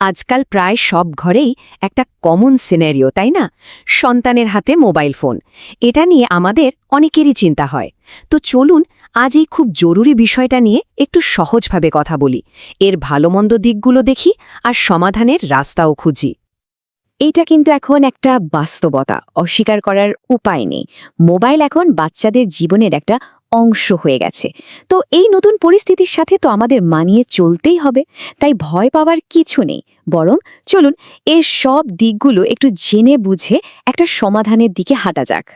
আজকাল প্রায় সব ঘরেই একটা কমন সিনারিও, তাই না? সন্তানের হাতে মোবাইল ফোন। এটা নিয়ে আমাদের অনেকেরই চিন্তা হয়। তো চলুন আজ এই খুব জরুরি বিষয়টা নিয়ে একটু সহজভাবে কথা বলি। এর ভালো মন্দ দিকগুলো দেখি আর সমাধানের রাস্তাও খুঁজি। এটা কিন্তু এখন একটা বাস্তবতা, অস্বীকার করার উপায় নেই। মোবাইল এখন বাচ্চাদের জীবনের একটা অংশ হয়ে গেছে। তো এই নতুন পরিস্থিতির সাথে তো আমাদের মানিয়ে চলতেই হবে, তাই ভয় পাওয়ার কিছু নেই। বরং চলুন এর সব দিকগুলো একটু জেনে বুঝে একটা সমাধানের দিকে হাঁটা যাক।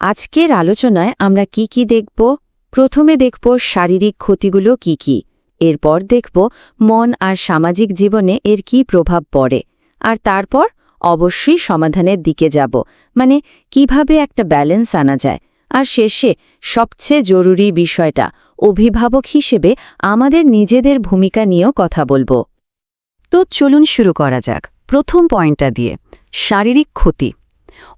আজকের আলোচনায় আমরা কি কি দেখব? প্রথমে দেখব শারীরিক ক্ষতিগুলো কি কি। এরপর দেখব মন আর সামাজিক জীবনে এর কি প্রভাব পড়ে। আর তারপর অবশ্যই সমাধানের দিকে যাব। মানে কীভাবে একটা ব্যালেন্স আনা যায়। আর শেষে সবচেয়ে জরুরি বিষয়টা, অভিভাবক হিসেবে আমাদের নিজেদের ভূমিকা নিয়েও কথা বলব। তো চলুন শুরু করা যাক। প্রথম পয়েন্টটা দিয়ে, শারীরিক ক্ষতি।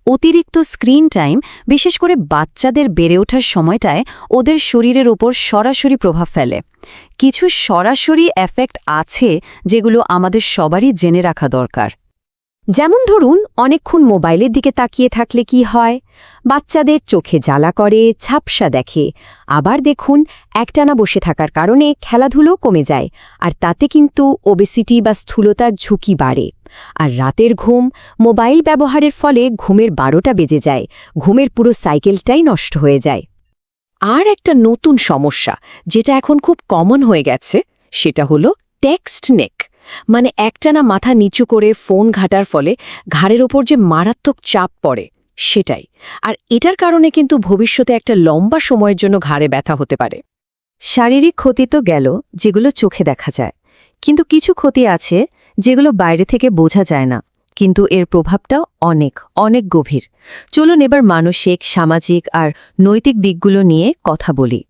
অতিরিক্ত স্ক্রিন টাইম, বিশেষ করে বাচ্চাদের বেড়ে ওঠার সময়টায় ওদের শরীরের ওপর সরাসরি প্রভাব ফেলে। কিছু সরাসরি এফেক্ট আছে যেগুলো আমাদের সবারই জেনে রাখা দরকার। যেমন ধরুন, অনেকক্ষণ মোবাইলের দিকে তাকিয়ে থাকলে কি হয়? বাচ্চাদের চোখে জ্বালা করে ছাপসা দেখে। আবার দেখুন, একটানা বসে থাকার কারণে খেলাধুলো কমে যায়, আর তাতে কিন্তু ওবেসিটি বা স্থূলতার ঝুঁকি বাড়ে। আর রাতের ঘুম, মোবাইল ব্যবহারের ফলে ঘুমের বারোটা বেজে যায়, ঘুমের পুরো সাইকেলটাই নষ্ট হয়ে যায়। আর একটা নতুন সমস্যা, যেটা এখন খুব কমন হয়ে গেছে, সেটা হলো টেক্সট নেক মানে একটানা মাথা নিচু করে ফোন ঘাটার ফলে ঘাড়ের ওপর যে মারাত্মক চাপ পড়ে, সেটাই। আর এটার কারণে কিন্তু ভবিষ্যতে একটা লম্বা সময়ের জন্য ঘাড়ে ব্যথা হতে পারে। শারীরিক ক্ষতি তো গেল, যেগুলো চোখে দেখা যায়। কিন্তু কিছু ক্ষতি আছে, যেগুলো বাইরে থেকে বোঝা যায় না। কিন্তু এর প্রভাবটাও অনেক অনেক গভীর। চলুন এবার মানসিক, সামাজিক আর নৈতিক দিকগুলো নিয়ে কথা বলি।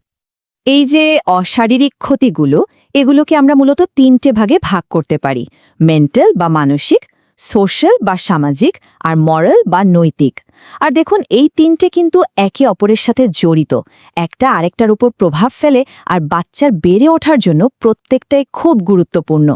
এই যে অশারীরিক ক্ষতিগুলো, এগুলোকে আমরা মূলত তিনটে ভাগে ভাগ করতে পারি। মেন্টাল বা মানসিক, সোশ্যাল বা সামাজিক, আর মরাল বা নৈতিক। আর দেখুন, এই তিনটে কিন্তু একে অপরের সাথে জড়িত। একটা আরেকটার উপর প্রভাব ফেলে, আর বাচ্চার বেড়ে ওঠার জন্য প্রত্যেকটাই খুব গুরুত্বপূর্ণ।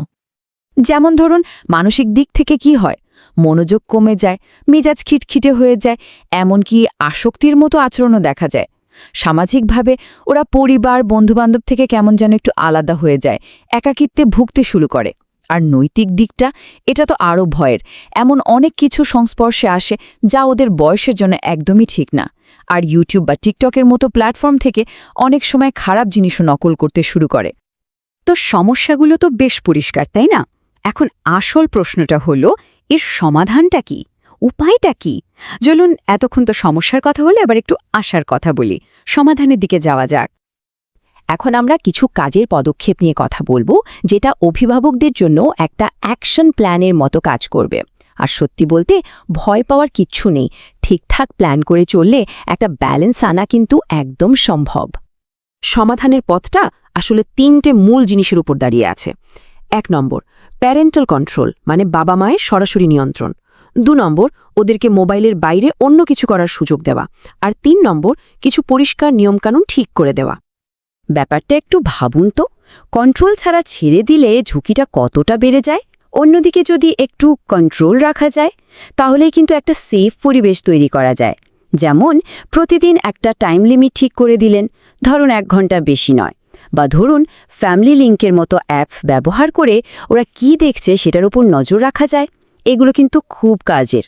যেমন ধরুন, মানসিক দিক থেকে কি হয়? মনোযোগ কমে যায়, মেজাজ খিটখিটে হয়ে যায়, এমনকি আসক্তির মতো আচরণও দেখা যায়। সামাজিকভাবে ওরা পরিবার, বন্ধুবান্ধব থেকে কেমন যেন একটু আলাদা হয়ে যায়, একাকিত্বে ভুগতে শুরু করে। আর নৈতিক দিকটা, এটা তো আরও ভয়ের। এমন অনেক কিছু সংস্পর্শে আসে যা ওদের বয়সের জন্য একদমই ঠিক না। আর ইউটিউব বা টিকটকের মতো প্ল্যাটফর্ম থেকে অনেক সময় খারাপ জিনিসও নকল করতে শুরু করে। তো সমস্যাগুলো তো বেশ পরিষ্কার, তাই না? এখন আসল প্রশ্নটা হল, এর সমাধানটা কি? উপায়টা কি? চলুন এতক্ষণ তো সমস্যার কথা হলে এবার একটু আশার কথা বলি। সমাধানের দিকে যাওয়া যাক। এখন আমরা কিছু কাজের পদক্ষেপ নিয়ে কথা বলব, যেটা অভিভাবকদের জন্য একটা অ্যাকশন প্ল্যানের মতো কাজ করবে। আর সত্যি বলতে, ভয় পাওয়ার কিচ্ছু নেই। ঠিকঠাক প্ল্যান করে চললে একটা ব্যালেন্স আনা কিন্তু একদম সম্ভব। সমাধানের পথটা আসলে তিনটে মূল জিনিসের উপর দাঁড়িয়ে আছে। এক নম্বর প্যারেন্টাল কন্ট্রোল মানে বাবা মায়ের সরাসরি নিয়ন্ত্রণ। দু নম্বর, ওদেরকে মোবাইলের বাইরে অন্য কিছু করার সুযোগ দেওয়া। আর তিন নম্বর, কিছু পরিষ্কার নিয়মকানুন ঠিক করে দেওয়া। ব্যাপারটা একটু ভাবুন তো। কন্ট্রোল ছাড়া ছেড়ে দিলে ঝুঁকিটা কতটা বেড়ে যায়? অন্যদিকে যদি একটু কন্ট্রোল রাখা যায়, তাহলেই কিন্তু একটা সেফ পরিবেশ তৈরি করা যায়। যেমন, প্রতিদিন একটা টাইম লিমিট ঠিক করে দিলেন, ধরুন এক ঘণ্টা বেশি নয়। বা ধরুন, ফ্যামিলি লিঙ্কের মতো অ্যাপ ব্যবহার করে ওরা কি দেখছে সেটার উপর নজর রাখা যায়। এগুলো কিন্তু খুব কাজের।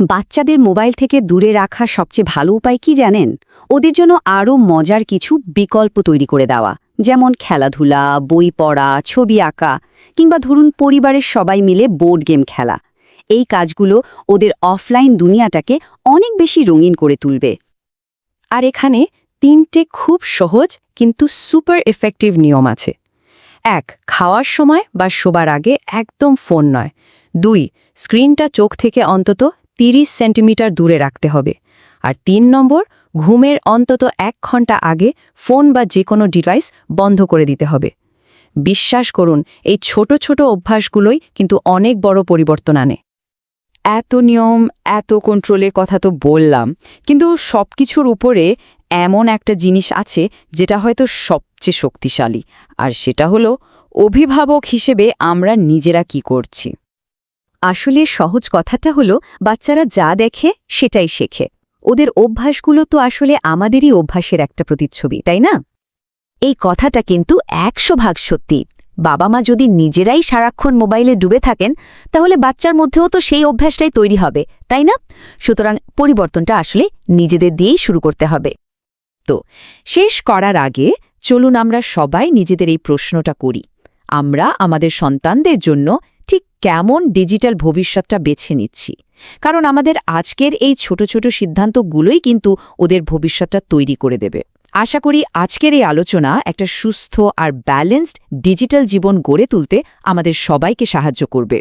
বাচ্চাদের মোবাইল থেকে দূরে রাখা সবচেয়ে ভালো উপায় কি জানেন? ওদের জন্য আরও মজার কিছু বিকল্প তৈরি করে দেওয়া, যেমন খেলাধুলা, বই পড়া, ছবি আঁকা, কিংবা ধরুন পরিবারের সবাই মিলে বোর্ড গেম খেলা। এই কাজগুলো ওদের অফলাইন দুনিয়াটাকে অনেক বেশি রঙিন করে তুলবে। আর এখানে তিনটে খুব সহজ কিন্তু সুপার এফেক্টিভ নিয়ম আছে। এক, খাওয়ার সময় বা শোবার আগে একদম ফোন নয়। দুই, স্ক্রিনটা চোখ থেকে অন্তত ৩০ সেন্টিমিটার দূরে রাখতে হবে। আর তিন নম্বর, ঘুমের অন্তত এক ঘণ্টা আগে ফোন বা যে কোনো ডিভাইস বন্ধ করে দিতে হবে। বিশ্বাস করুন, এই ছোট ছোট অভ্যাসগুলোই কিন্তু অনেক বড় পরিবর্তন আনে। এত নিয়ম, এত কন্ট্রোলের কথা তো বললাম, কিন্তু সব কিছুর উপরে এমন একটা জিনিস আছে যেটা হয়তো সবচেয়ে শক্তিশালী। আর সেটা হলো, অভিভাবক হিসেবে আমরা নিজেরা কি করছি? আসলে সহজ কথাটা হলো, বাচ্চারা যা দেখে সেটাই শেখে। ওদের অভ্যাসগুলো তো আসলে আমাদেরই অভ্যাসের একটা প্রতিচ্ছবি, তাই না? এই কথাটা কিন্তু একশো ভাগ সত্যি। বাবা মা যদি নিজেরাই সারাক্ষণ মোবাইলে ডুবে থাকেন, তাহলে বাচ্চার মধ্যেও তো সেই অভ্যাসটাই তৈরি হবে, তাই না? সুতরাং পরিবর্তনটা আসলে নিজেদের দিয়েই শুরু করতে হবে। তো, শেষ করার আগে চলুন আমরা সবাই নিজেদের এই প্রশ্নটা করি। আমরা আমাদের সন্তানদের জন্য ঠিক কেমন ডিজিটাল ভবিষ্যৎটা বেছে নিচ্ছি? কারণ আমাদের আজকের এই ছোট ছোট সিদ্ধান্তগুলোই কিন্তু ওদের ভবিষ্যৎটা তৈরি করে দেবে। আশা করি আজকের এই আলোচনা একটা সুস্থ আর ব্যালেন্সড ডিজিটাল জীবন গড়ে তুলতে আমাদের সবাইকে সাহায্য করবে।